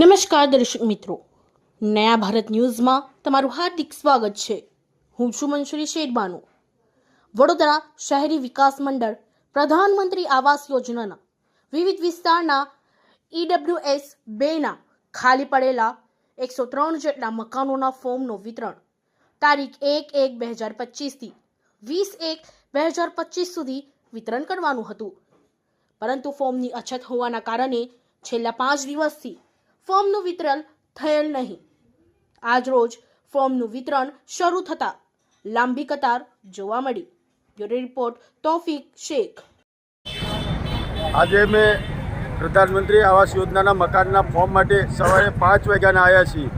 નમસ્કાર દર્શક મિત્રો. નયા ભારત ન્યૂઝમાં તમારું હાર્દિક સ્વાગત છે. હું છું મંશુરી શેરબાનુ. વડોદરા શહેરી વિકાસ મંડળ પ્રધાનમંત્રી આવાસ યોજનાના વિવિધ વિસ્તારના ઈડબ્લ્યુએસ બેના ખાલી પડેલા એકસો ત્રણ જેટલા મકાનોના ફોર્મનું વિતરણ તારીખ એક એક બે હજાર પચીસથી વીસ એક બે હજાર પચીસ સુધી વિતરણ કરવાનું હતું. પરંતુ ફોર્મની અછત હોવાના કારણે છેલ્લા પાંચ દિવસથી ફોર્મનું વિતરણ થયેલ નહીં. આજરોજ ફોર્મનું વિતરણ શરૂ થતાં લાંબી કતાર જોવા મળી. Bureau report Taufiq Sheikh. આજે મેં પ્રધાનમંત્રી આવાસ યોજનાના મકાનના ફોર્મ માટે સવારે પાંચ વાગ્યાના આવ્યા છીએ.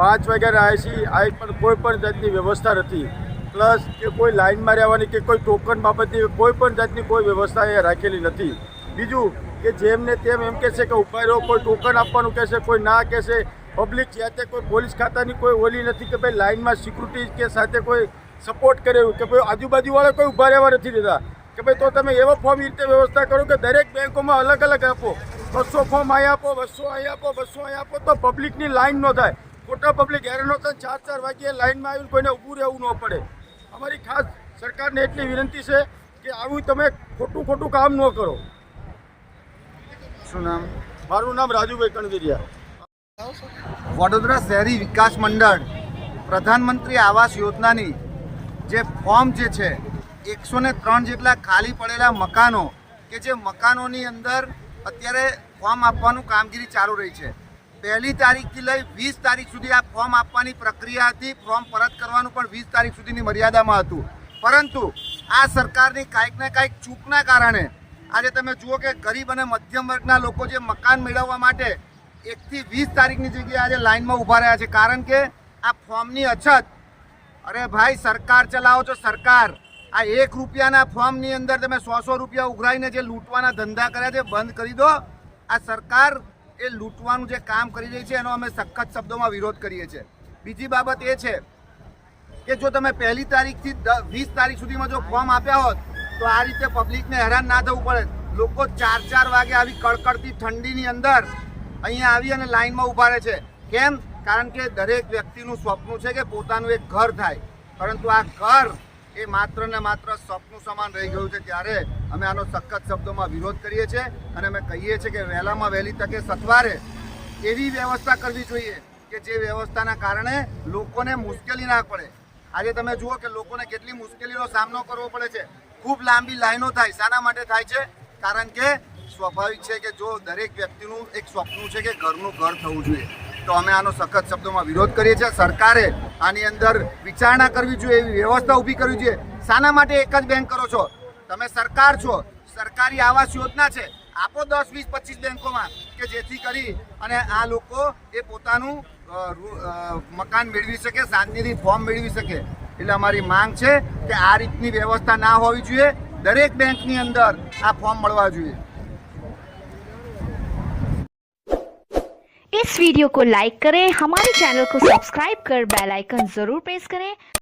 પાંચ વાગ્યાના આવ્યા છીએ આ પણ કોઈ પણ જાતની વ્યવસ્થા નથી. પ્લસ કે કોઈ લાઇનમાં રહેવાની કે કોઈ ટોકન બાબતની કોઈ પણ જાતની કોઈ વ્યવસ્થા એ રાખેલી નથી. બીજું કે જેમને તેમ એમ કહેશે કે ઊભા રહ્યો, કોઈ ટોકન આપવાનું કહેશે, કોઈ ના કહેશે પબ્લિક જાતે કોઈ પોલીસ ખાતાની કોઈ ઓલી નથી કે ભાઈ લાઇનમાં સિક્યુરિટી કે સાથે કોઈ સપોર્ટ કરે કે ભાઈ આજુબાજુવાળા કોઈ ઊભા રહેવા નથી દેતા. કે ભાઈ તો તમે એવો ફોર્મ એ રીતે વ્યવસ્થા કરો કે દરેક બેંકોમાં અલગ અલગ આપો. બસો ફોર્મ અહીં આપો, બસો અહીં આપો, બસો અહીં આપો, તો પબ્લિકની લાઈન ન થાય. ખોટા પબ્લિક હેરાન થાય ચાર ચાર વાગ્યે લાઈનમાં આવીને કોઈને ઊભું રહેવું ન પડે. અમારી ખાસ સરકારને એટલી વિનંતી છે કે આવું તમે ખોટું ખોટું કામ ન કરો. શું નામ? મારું નામ રાજુભાઈ કણગીરિયા. વડોદરા શહેરી વિકાસ મંડળ પ્રધાનમંત્રી આવાસ યોજનાની જે ફોર્મ જે છે એકસો ને ત્રણ જેટલા ખાલી પડેલા મકાનો કે જે મકાનોની અંદર અત્યારે ફોર્મ આપવાનું કામગીરી ચાલુ રહી છે. પહેલી તારીખથી લઈ વીસ તારીખ સુધી આ ફોર્મ આપવાની પ્રક્રિયા હતી. ફોર્મ પરત કરવાનું પણ વીસ તારીખ સુધીની મર્યાદામાં હતું. પરંતુ આ સરકારની કાંઈક ને કાંઈક ચૂકના કારણે આજે તમે જુઓ કે ગરીબ અને મધ્યમ વર્ગના લોકો જે મકાન મેળવવા માટે એકથી વીસ તારીખની જગ્યાએ આજે લાઇનમાં ઊભા રહ્યા છે. કારણ કે આ ફોર્મની અછત, અરે ભાઈ, સરકાર ચલાવો છો, સરકાર. આ એક રૂપિયાના ફોર્મની અંદર તમે સો સો રૂપિયા ઉઘરાઈને જે લૂંટવાના ધંધા કર્યા છે, બંધ કરી દો. આ સરકાર એ લૂંટવાનું જે કામ કરી રહી છે, એનો અમે સખત શબ્દોમાં વિરોધ કરીએ છીએ. બીજી બાબત એ છે કે જો તમે પહેલી તારીખથી વીસ તારીખ સુધીમાં જો ફોર્મ આપ્યા હોત તો આ રીતે પબ્લિકને હેરાન ના થવું પડે. લોકો ચાર ચાર વાગે આવી કડકડતી ઠંડીની અંદર અહીંયા આવી અને લાઇનમાં ઊભા રહે છે. કેમ? કારણ કે દરેક વ્યક્તિનું સ્વપ્ન છે કે પોતાનું એક ઘર થાય. પરંતુ આ ઘર એ માત્ર ને માત્ર સ્વપ્ન સમાન રહી ગયું છે ત્યારે અમે આનો સખત શબ્દોમાં વિરોધ કરીએ છીએ અને અમે કહીએ છીએ કે વહેલામાં વહેલી તકે સથવારે એવી વ્યવસ્થા કરવી જોઈએ કે જે વ્યવસ્થાના કારણે લોકોને મુશ્કેલી ના પડે. આજે તમે જુઓ કે લોકોને કેટલી મુશ્કેલીનો સામનો કરવો પડે છે. ખૂબ લાંબી લાઈનો થાય. શાના માટે થાય છે? કારણ કે સ્વાભાવિક છે કે જો દરેક વ્યક્તિનું એક સ્વપ્ન છે કે ઘરનું ઘર થવું જોઈએ, તો અમે આનો સખત શબ્દોમાં વિરોધ કરીએ છીએ. સરકારે આની અંદર વિચારણા કરવી જોઈએ, એવી વ્યવસ્થા ઊભી કરવી જોઈએ. શાના માટે એક જ બેંક કરો છો. તમે સરકાર છો. સરકારી આવાસ યોજના છે. આપો દસ, વીસ, પચીસ બેંકોમાં કે જેથી કરી અને આ લોકો એ પોતાનું મકાન મેળવી શકે શાંતિથી ફોર્મ મેળવી શકે. એટલે અમારી માંગ છે કે આ રીતની વ્યવસ્થા ના હોવી જોઈએ દરેક બેંકની અંદર આ ફોર્મ મળવા જોઈએ इस वीडियो को लाइक करें हमारे चैनल को सब्सक्राइब कर बेल आइकन जरूर प्रेस करें